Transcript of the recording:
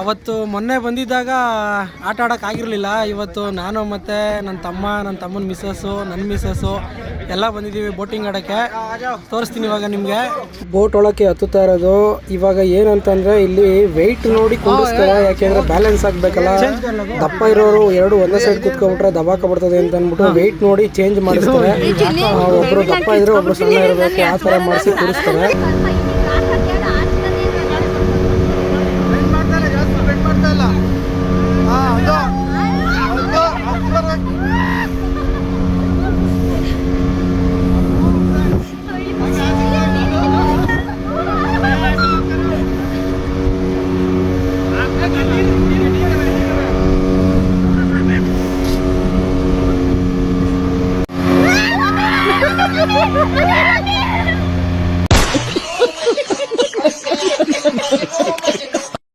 ಅವತ್ತು ಮೊನ್ನೆ ಬಂದಿದ್ದಾಗ ಆಟ ಆಡೋಕ್ಕಾಗಿರಲಿಲ್ಲ ಆಗಿರಲಿಲ್ಲ. ಇವತ್ತು ನಾನು ಮತ್ತು ನನ್ನ ತಮ್ಮ ನನ್ನ ತಮ್ಮನ ಮಿಸ್ಸಸ್ಸು ನನ್ನ ಮಿಸ್ಸಸ್ಸು ಎಲ್ಲ ಬಂದಿದ್ದೀವಿ ಬೋಟಿಂಗ್ ಆಡೋಕ್ಕೆ. ತೋರಿಸ್ತೀನಿ ಇವಾಗ ನಿಮಗೆ. ಬೋಟ್ ಒಳಕ್ಕೆ ಹತ್ತುತ್ತಾ ಇರೋದು ಇವಾಗ ಏನಂತಂದರೆ ಇಲ್ಲಿ ವೆಯ್ಟ್ ನೋಡಿ ಕೂಡಿಸ್ತಾರೆ ಯಾಕೆಂದರೆ ಬ್ಯಾಲೆನ್ಸ್ ಆಗಬೇಕಲ್ಲ. ದಪ್ಪ ಇರೋರು ಎರಡು ಒಂದೇ ಸೈಡ್ ಕುತ್ಕೊಬಿಟ್ರೆ ದಬಾಕ ಬರ್ತದೆ ಅಂತ ಅಂದ್ಬಿಟ್ಟು ವೆಯ್ಟ್ ನೋಡಿ ಚೇಂಜ್ ಮಾಡಿಸ್ತಾರೆ. ಒಬ್ಬರು ದಪ್ಪ ಇದ್ರೆ ಒಬ್ಬರು ಸಣ್ಣ ಇರಬೇಕು ಆ ಥರ ಮಾಡಿಸಿ ಕೂರಿಸ್ತಾರೆ ¡Ayúdame!